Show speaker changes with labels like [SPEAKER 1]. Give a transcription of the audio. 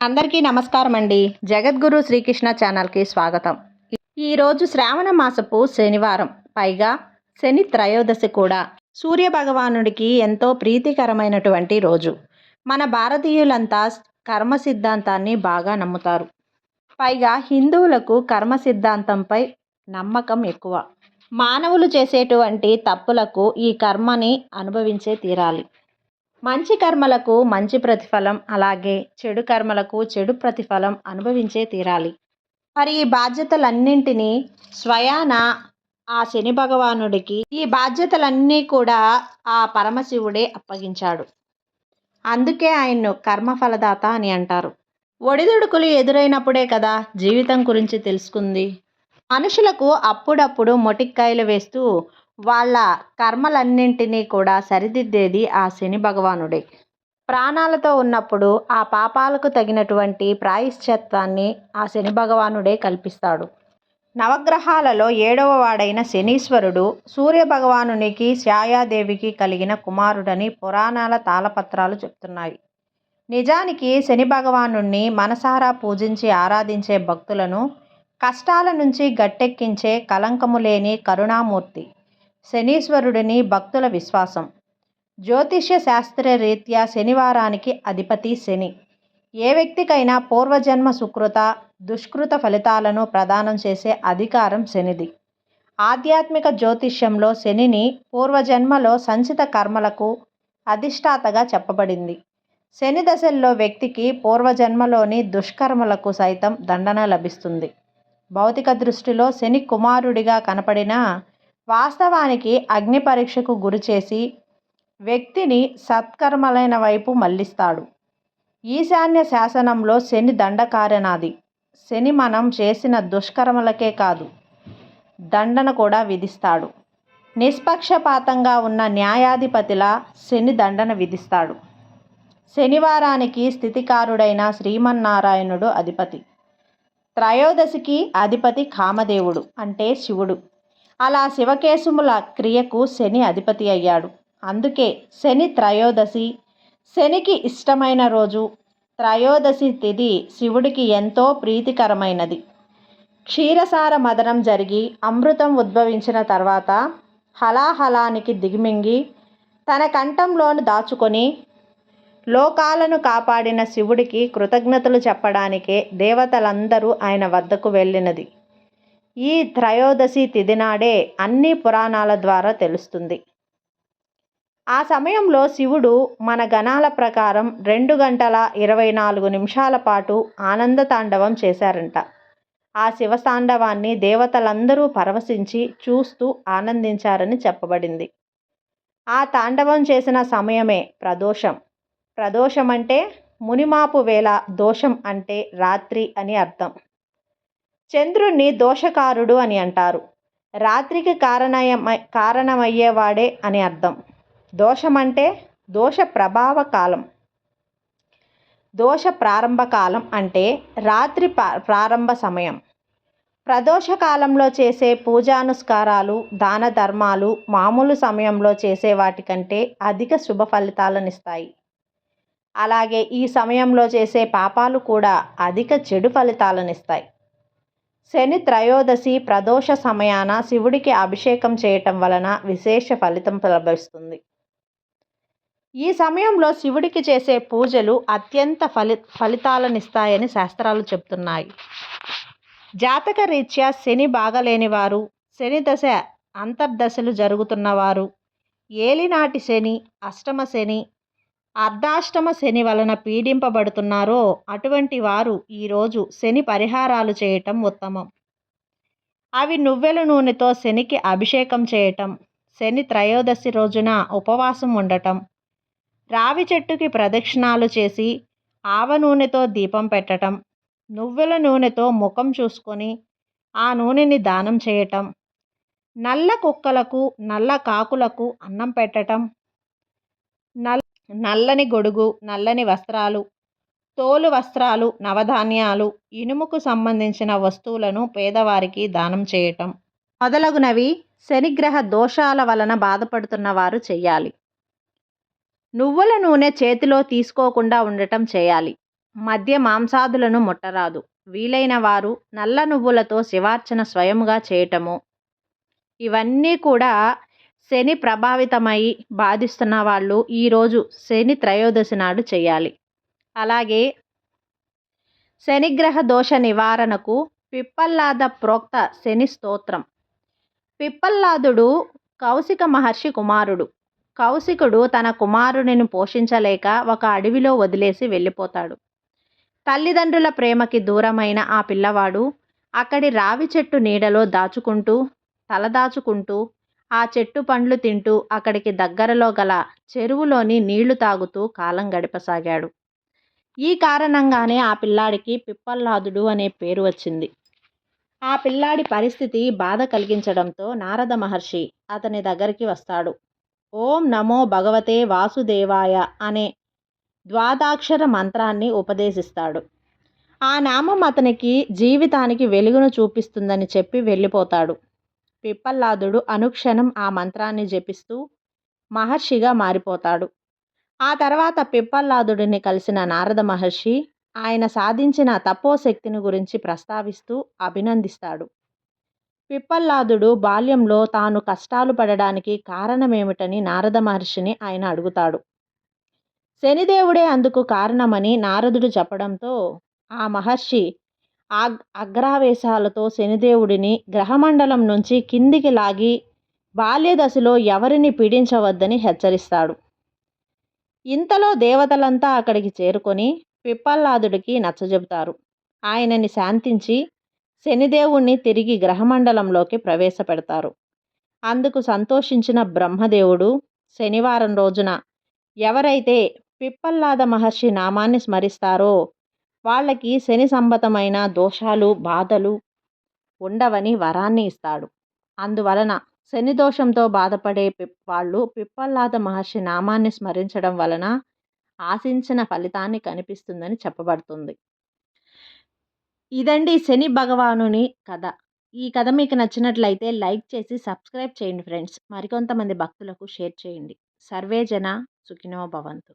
[SPEAKER 1] అందరికీ నమస్కారం అండి జగద్గురు శ్రీకృష్ణ ఛానల్కి స్వాగతం. ఈరోజు శ్రావణ మాసపు శనివారం. పైగా శని త్రయోదశి కూడా. సూర్య భగవానుడికి ఎంతో ప్రీతికరమైనటువంటి రోజు. మన భారతీయులంతా కర్మ సిద్ధాంతాన్ని బాగా నమ్ముతారు. పైగా హిందువులకు కర్మ సిద్ధాంతంపై నమ్మకం ఎక్కువ. మానవులు చేసేటువంటి తప్పులకు ఈ కర్మని అనుభవించే తీరాలి. మంచి కర్మలకు మంచి ప్రతిఫలం అలాగే చెడు కర్మలకు చెడు ప్రతిఫలం అనుభవించే తీరాలి. మరి ఈ బాధ్యతలన్నింటినీ స్వయాన ఆ శని భగవానుడికి ఈ బాధ్యతలన్నీ కూడా ఆ పరమశివుడే అప్పగించాడు. అందుకే ఆయన్ను కర్మఫలదాత అని అంటారు. ఒడిదుడుకులు ఎదురైనప్పుడే కదా జీవితం గురించి తెలుసుకుంది. మనుషులకు అప్పుడప్పుడు మొటిక్కాయలు వేస్తూ వాళ్ళ కర్మలన్నింటినీ కూడా సరిదిద్దేది ఆ శని భగవానుడే. ప్రాణాలతో ఉన్నప్పుడు ఆ పాపాలకు తగినటువంటి ప్రాయశ్చత్వాన్ని ఆ శని భగవానుడే కల్పిస్తాడు. నవగ్రహాలలో ఏడవ వాడైన శనీశ్వరుడు సూర్య భగవానునికి కలిగిన కుమారుడని పురాణాల తాళపత్రాలు చెప్తున్నాయి. నిజానికి శని భగవాను మనసారా పూజించి ఆరాధించే భక్తులను కష్టాల నుంచి గట్టెక్కించే కలంకము లేని కరుణామూర్తి. శనీశ్వరుడిని భక్తుల విశ్వాసం. జ్యోతిష్య శాస్త్ర రీత్యా శనివారానికి అధిపతి శని. ఏ వ్యక్తికైనా పూర్వజన్మ సుకృత దుష్కృత ఫలితాలను ప్రదానం చేసే అధికారం శనిది. ఆధ్యాత్మిక జ్యోతిష్యంలో శనిని పూర్వజన్మలో సంచిత కర్మలకు అధిష్టాతగా చెప్పబడింది. శని దశల్లో వ్యక్తికి పూర్వజన్మలోని దుష్కర్మలకు సైతం దండన లభిస్తుంది. భౌతిక దృష్టిలో శని కుమారుడిగా కనపడినా వాస్తవానికి అగ్ని పరీక్షకు గురిచేసి వ్యక్తిని సత్కర్మలైన వైపు మళ్ళిస్తాడు ఈశాన్య శాసనంలో శని దండకారణాది. శని మనం చేసిన దుష్కర్మలకే కాదు దండన కూడా విధిస్తాడు. నిష్పక్షపాతంగా ఉన్న న్యాయాధిపతిలా శని దండన విధిస్తాడు. శనివారానికి స్థితికారుడైన శ్రీమన్నారాయణుడు అధిపతి. త్రయోదశికి అధిపతి కామదేవుడు అంటే శివుడు. అలా శివకేశముల క్రియకు శని అధిపతి అయ్యాడు. అందుకే శని త్రయోదశి. శనికి ఇష్టమైన రోజు. త్రయోదశి తిథి శివుడికి ఎంతో ప్రీతికరమైనది. క్షీరసార మదనం జరిగి అమృతం ఉద్భవించిన తర్వాత హలాహలానికి దిగిమింగి తన కంఠంలోను దాచుకొని లోకాలను కాపాడిన శివుడికి కృతజ్ఞతలు చెప్పడానికే దేవతలందరూ ఆయన వద్దకు వెళ్ళినది. ఈ త్రయోదశి తిథి నాడే అన్ని పురాణాల ద్వారా తెలుస్తుంది. ఆ సమయంలో శివుడు మన గణాల ప్రకారం రెండు గంటల ఇరవై నాలుగు నిమిషాల పాటు ఆనంద తాండవం చేశారంట. ఆ శివతాండవాన్ని దేవతలందరూ పరవశించి చూస్తూ ఆనందించారని చెప్పబడింది. ఆ తాండవం చేసిన సమయమే ప్రదోషం. ప్రదోషం అంటే మునిమాపు వేళ దోషం అంటే రాత్రి అని అర్థం. చంద్రుణ్ణి దోషకారుడు అని అంటారు. రాత్రికి కారణమై కారణమయ్యేవాడే అని అర్థం. దోషం అంటే దోష ప్రభావ కాలం. దోష ప్రారంభ కాలం అంటే రాత్రి ప్రారంభ సమయం. ప్రదోష కాలంలో చేసే పూజానుస్కారాలు దాన ధర్మాలు మామూలు సమయంలో చేసే వాటికంటే అధిక శుభ ఫలితాలనిస్తాయి. అలాగే ఈ సమయంలో చేసే పాపాలు కూడా అధిక చెడు ఫలితాలనిస్తాయి. శని త్రయోదశి ప్రదోష సమయాన శివుడికి అభిషేకం చేయటం వలన విశేష ఫలితం లభిస్తుంది. ఈ సమయంలో శివుడికి చేసే పూజలు అత్యంత ఫలి ఫలితాలనిస్తాయని శాస్త్రాలు చెప్తున్నాయి. జాతక రీత్యా శని బాగలేని వారు శని దశ అంతర్దశలు జరుగుతున్నవారు ఏలినాటి శని అష్టమ శని అర్ధాష్టమ శని వలన పీడింపబడుతున్నారో. అటువంటి వారు ఈరోజు శని పరిహారాలు చేయటం ఉత్తమం. అవి నువ్వెల నూనెతో శనికి అభిషేకం చేయటం శని త్రయోదశి రోజున ఉపవాసం ఉండటం రావి చెట్టుకి ప్రదక్షిణాలు చేసి ఆవ నూనెతో దీపం పెట్టటం నువ్వుల నూనెతో ముఖం చూసుకొని ఆ నూనెని దానం చేయటం నల్ల కుక్కలకు నల్ల కాకులకు అన్నం పెట్టటం నల్ నల్లని గొడుగు నల్లని వస్త్రాలు తోలు వస్త్రాలు నవధాన్యాలు ఇనుముకు సంబంధించిన వస్తువులను పేదవారికి దానం చేయటం. మొదలగునవి శనిగ్రహ దోషాల వలన బాధపడుతున్న వారు చేయాలి నువ్వుల నూనె చేతిలో తీసుకోకుండా ఉండటం చేయాలి. మధ్య మాంసాదులను ముట్టరాదు. వీలైన వారు నల్ల నువ్వులతో శివార్చన స్వయముగా చేయటము. ఇవన్నీ కూడా శని ప్రభావితమై బాధిస్తున్న వాళ్ళు ఈరోజు శని త్రయోదశి నాడు చేయాలి. అలాగే శనిగ్రహ దోష నివారణకు పిప్పల్లాద ప్రోక్త శని స్తోత్రం. పిప్పల్లాదుడు కౌశిక మహర్షి కుమారుడు. కౌశికుడు తన కుమారుడిని పోషించలేక ఒక అడవిలో వదిలేసి వెళ్ళిపోతాడు. తల్లిదండ్రుల ప్రేమకి దూరమైన ఆ పిల్లవాడు అక్కడి రావి చెట్టు నీడలో దాచుకుంటూ తలదాచుకుంటూ ఆ చెట్టు పండ్లు తింటూ అక్కడికి దగ్గరలో గల చెరువులోని నీళ్ళు తాగుతూ కాలం గడపసాగాడు. ఈ కారణంగానే ఆ పిల్లాడికి పిప్పల్లాదుడు అనే పేరు వచ్చింది. ఆ పిల్లాడి పరిస్థితి బాధ కలిగించడంతో నారద మహర్షి అతని దగ్గరికి వస్తాడు. ఓం నమో భగవతే వాసుదేవాయ అనే ద్వాదాక్షర మంత్రాన్ని ఉపదేశిస్తాడు. ఆ నామం అతనికి జీవితానికి వెలుగును చూపిస్తుందని చెప్పి వెళ్ళిపోతాడు. పిప్పల్లాదుడు అనుక్షణం ఆ మంత్రాన్ని జపిస్తూ మహర్షిగా మారిపోతాడు. ఆ తర్వాత పిప్పల్లాదుడిని కలిసిన నారద మహర్షి ఆయన సాధించిన తపోశక్తిని గురించి ప్రస్తావిస్తూ అభినందిస్తాడు. పిప్పల్లాదుడు బాల్యంలో తాను కష్టాలు పడడానికి కారణమేమిటని నారద మహర్షిని ఆయన అడుగుతాడు. శనిదేవుడే అందుకు కారణమని నారదుడు చెప్పడంతో ఆ మహర్షి అగ్రావేశాలతో శనిదేవుడిని గ్రహమండలం నుంచి కిందికి లాగి బాల్యదశలో ఎవరిని పీడించవద్దని హెచ్చరిస్తాడు. ఇంతలో దేవతలంతా అక్కడికి చేరుకొని పిప్పల్లాదుడికి నచ్చజెబుతారు. ఆయనని శాంతించి శనిదేవుణ్ణి తిరిగి గ్రహమండలంలోకి ప్రవేశపెడతారు. అందుకు సంతోషించిన బ్రహ్మదేవుడు శనివారం రోజున ఎవరైతే పిప్పల్లాద మహర్షి నామాన్ని స్మరిస్తారో వాళ్ళకి శని సంబతమైన దోషాలు బాధలు ఉండవని వరాన్ని ఇస్తాడు. అందువలన శని దోషంతో బాధపడే పి వాళ్ళు పిప్పల్లాద మహర్షి నామాన్ని స్మరించడం వలన ఆశించిన ఫలితాన్ని కనిపిస్తుందని చెప్పబడుతుంది. ఇదండి శని భగవానుని కథ. ఈ కథ మీకు నచ్చినట్లయితే లైక్ చేసి సబ్స్క్రైబ్ చేయండి ఫ్రెండ్స్. మరికొంతమంది భక్తులకు షేర్ చేయండి. సర్వే జన సుఖినో భవంతు.